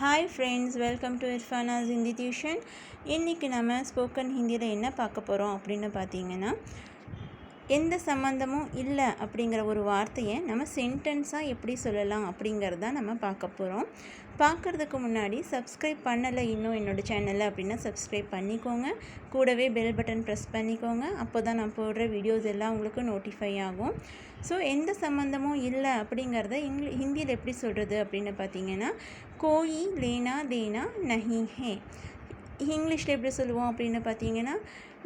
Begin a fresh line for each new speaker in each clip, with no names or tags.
Hi friends welcome to Irfana's Hindi tuition இன்றைக்கி நம்ம spoken ஹிந்தியில் என்ன பார்க்க போகிறோம் அப்படின்னு பார்த்தீங்கன்னா எந்த சம்மந்தமும் இல்லை அப்படிங்கிற ஒரு வார்த்தையை நம்ம சென்டென்ஸாக எப்படி சொல்லலாம் அப்படிங்கிறத நம்ம பார்க்க போகிறோம் பார்க்குறதுக்கு முன்னாடி சப்ஸ்கிரைப் பண்ணலை இன்னும் என்னோடய சேனலில் அப்படின்னா சப்ஸ்கிரைப் பண்ணிக்கோங்க. கூடவே பெல் பட்டன் ப்ரெஸ் பண்ணிக்கோங்க. அப்போ தான் நான் போடுற வீடியோஸ் எல்லாம் உங்களுக்கு நோட்டிஃபை ஆகும். ஸோ எந்த சம்மந்தமும் இல்லை அப்படிங்கிறத இங்கிலி ஹிந்தியில் எப்படி சொல்கிறது அப்படின்னு பார்த்தீங்கன்னா கோயி லேனா தேனா நஹி ஹே. இங்கிலீஷில் எப்படி சொல்லுவோம் அப்படின்னு பார்த்தீங்கன்னா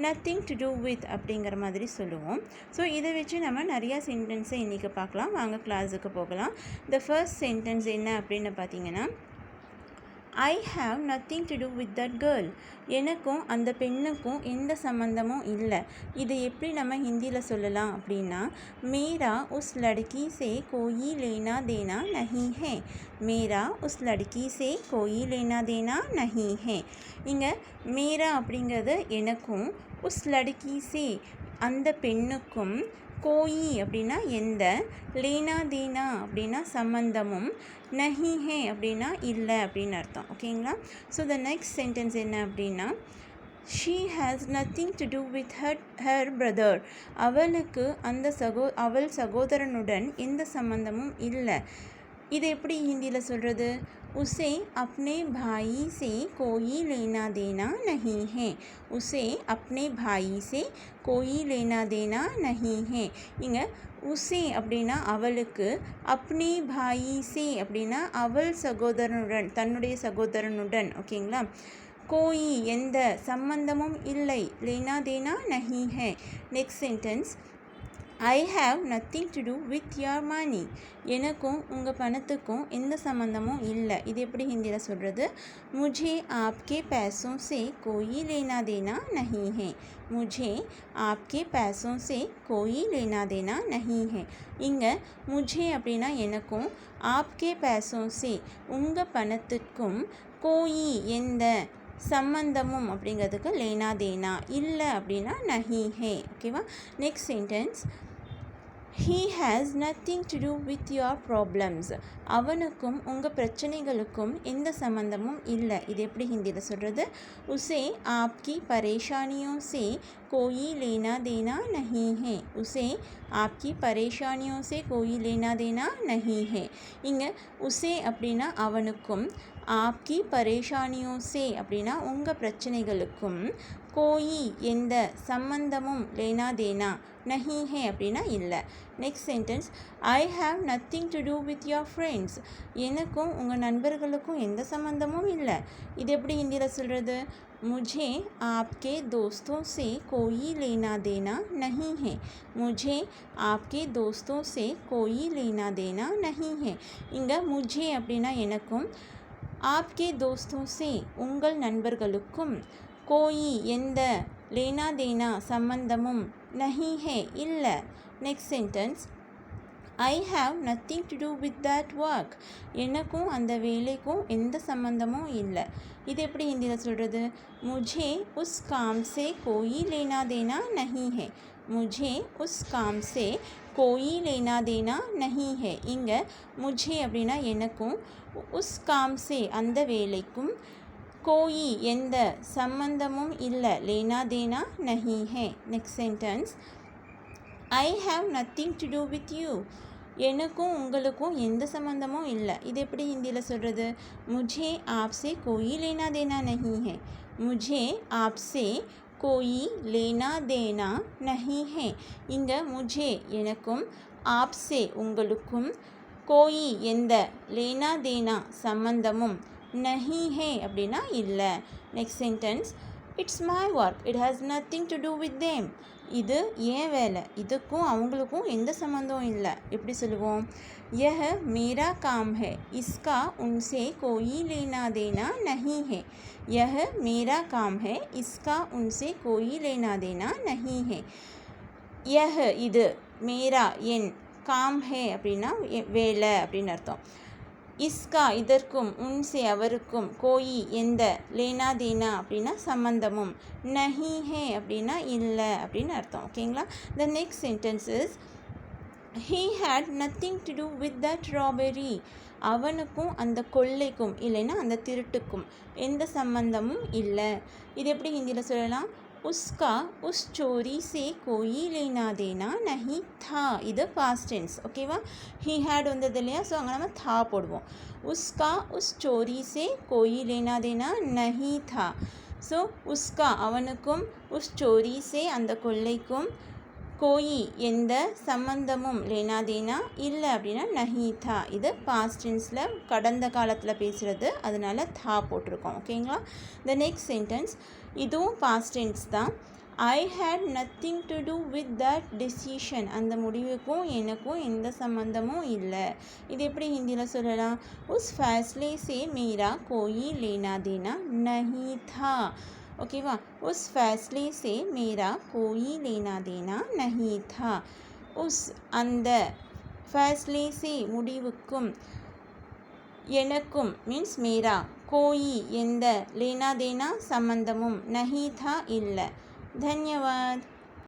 நத்திங் டு டூ வித் அப்படிங்கிற மாதிரி சொல்லுவோம். ஸோ இதை வச்சு நம்ம நிறையா சென்டென்ஸை இன்றைக்கி பார்க்கலாம். வாங்க கிளாஸுக்கு போகலாம். த ஃபர்ஸ்ட் சென்டென்ஸ் என்ன அப்படின்னு பார்த்தீங்கன்னா I have nothing to do with that girl எனக்கும் அந்த பெண்ணுக்கும் எந்த சம்மந்தமும் இல்லை. இதை எப்படி நம்ம ஹிந்தியில் சொல்லலாம் அப்படின்னா மேரா உஸ் லடுக்கி சே கோயி லேனா தேனா நஹி ஹே. மேரா உஸ் லடுக்கி சே கோயி லேனா தேனா நஹி ஹே. இங்கே மேரா அப்படிங்கிறது எனக்கும் உஸ் லடுக்கி சே அந்த பெண்ணுக்கும் கோயி அப்படின்னா எந்த லீனா தீனா அப்படின்னா சம்மந்தமும் நஹி ஹே அப்படின்னா இல்லை அப்படின்னு அர்த்தம். ஓகேங்களா? ஸோ த நெக்ஸ்ட் சென்டென்ஸ் என்ன அப்படின்னா she has nothing to do with her her brother அவளுக்கு அந்த சகோ அவள் சகோதரனுடன் எந்த சம்மந்தமும் இல்லை. இது எப்படி ஹிந்தியில் சொல்கிறது उसे अपने भाई से कोई लेना देना नहीं है उसे अपने भाई से कोई लेना देना नहीं है இங்கே உசே அப்படின்னா அவளுக்கு அப்னே பாயி சே அப்படின்னா அவள் சகோதரனுடன் தன்னுடைய சகோதரனுடன் ஓகேங்களா கோயி எந்த சம்பந்தமும் இல்லை லேனா தேனா நஹி ஹே next sentence I have nothing to do with your money எனக்கும் உங்கள் பணத்துக்கும் எந்த சம்மந்தமும் இல்லை. இது எப்படி ஹிந்தியில் சொல்கிறது முஜே ஆப்கே பேசோம் சே கோயி லேனா தேனா நஹி ஹே. முஜே ஆப்கே பேசோம் சே கோயி லேனா தேனா நஹி ஹே. இங்கே முஜே அப்படின்னா எனக்கும் ஆப்கே பேசோம் சே உங்கள் பணத்துக்கும் கோயி எந்த சம்பந்தமும் அப்படிங்கிறதுக்கு லேனா தேனா. இல்லை அப்படின்னா நஹி ஹே. ஓகேவா? Next sentence he has nothing to do with your problems அவனுக்கும் உங்கள் பிரச்சனைகளுக்கும் எந்த சம்மந்தமும் இல்லை. இது எப்படி ஹிந்தியில் சொல்கிறது உசே ஆப்கி பரேஷானியோ சே கோயி லேனா தேனா நஹி ஹே. உசே ஆப்கி பரேஷானியோ சே கோயி லேனா தேனா நஹி ஹே. இங்கே உசே அப்படின்னா அவனுக்கும் ஆப்கி பரேஷானியோ சே அப்படின்னா உங்கள் பிரச்சனைகளுக்கும் கோயி எந்த சம்பந்தமும் லேனா தேனா ஹே அப்படின்னா இல்லை. Next sentence I have nothing to do with your friends எனக்கும் உங்கள் நண்பர்களுக்கும் எந்த சம்மந்தமும் இல்லை. இது எப்படி ஹிந்தியில் சொல்கிறது मुझे आपके दोस्तों से कोई लेना देना नहीं है मुझे आपके दोस्तों से कोई लेना देना नहीं है இங்கே முஜே அப்படின்னா எனக்கும் ஆப்கே தோஸ்தோசே உங்கள் நண்பர்களுக்கும். கோயி எந்த லேனாதேனா சம்பந்தமும் நஹி ஹே இல்லை next sentence I have nothing to do with that work எனக்கும் அந்த வேலைக்கும் எந்த சம்மந்தமும் இல்லை. இது எப்படி ஹிந்தியில் சொல்கிறது முஜே உஸ் காம் சே கோயி லேனா தேனா நஹி ஹே. முஜே உஸ் காம் சே கோயி லேனா தேனா நஹி ஹே. இங்கே முஜே அப்படின்னா எனக்கும் உஸ் காம் சே அந்த வேலைக்கும் கோயி எந்த சம்பந்தமும் இல்லை. லேனா தேனா நஹி ஹே next sentence I have nothing to do with you எனக்கும் உங்களுக்கும் எந்த சம்மந்தமும் இல்லை. இது எப்படி ஹிந்தியில் சொல்கிறது முஜே ஆப்ஸே கோயி லேனா தேனா நஹி ஹே முஜே ஆப்ஸே கோயி லேனா தேனா நஹி ஹே இங்கே முஜே எனக்கும் ஆப்ஸே உங்களுக்கும் கோயி எந்த லேனா தேனா சம்பந்தமும் நஹி ஹே அப்படின்னா இல்லை next sentence it's my work it has nothing to do with them இது ஏன் வேலை இதுக்கும் அவங்களுக்கும் எந்த சம்மந்தம் இல்லை எப்படி சொல்லுவோம் यह मेरा काम है इसका उनसे कोई लेना देना नहीं है यह मेरा काम है इसका उनसे कोई लेना देना नहीं है यह இது மேரா என் காம் ஹே அப்படின்னா வேலை அப்படின்னு அர்த்தம் இஸ்கா இதற்கும் உன்சே அவருக்கும் கோயி எந்த? லேனா தேனா அப்படின்னா சம்பந்தமும். நஹி ஹே அப்படின்னா இல்லை அப்படின்னு அர்த்தம். ஓகேங்களா the next sentence is he had nothing to do with the strawberry அவனுக்கும் அந்த கொள்ளைக்கும் இல்லைன்னா அந்த திருட்டுக்கும் எந்த சம்பந்தமும் இல்லை. இது எப்படி ஹிந்தியில் சொல்லலாம்? उसका उस चोरी से कोई லேனா देना नहीं था। இது பாஸ்ட் டென்ஸ் ஓகேவா ஹீ ஹேட் வந்தது இல்லையா ஸோ அங்கே நம்ம தா போடுவோம் உஸ்கா உஸ் சோரி சே கோயி லேனா தேனா நஹி தா ஸோ உஸ்கா அவனுக்கும் உஸ் சோரி சே அந்த கொள்ளைக்கும் கோயி எந்த சம்பந்தமும் லேனாதேனா இல்லை அப்படின்னா நஹீதா. இது பாஸ்ட் டென்ஸில் கடந்த காலத்தில் பேசுகிறது அதனால தா போட்டிருக்கோம். ஓகேங்களா த நெக்ஸ்ட் சென்டென்ஸ் இதுவும் பாஸ்ட் டென்ஸ் தான். I had nothing to do with that decision அந்த முடிவுக்கும் எனக்கும் எந்த சம்மந்தமும் இல்லை. இது எப்படி ஹிந்தியில் சொல்லலாம்? உஸ் ஃபேஸ்லே சே மீரா கோயி லேனா தேனா நஹி தா ஓகேவா उस फैसले से मेरा कोई लेना देना नहीं था उस அந்த ஃபேஸ்லே சே முடிவுக்கும் எனக்கும் மீன்ஸ் மேரா கோயி எந்த லேனா தேனா சம்பந்தமும் நஹி தா இல்லை தன்யவாத்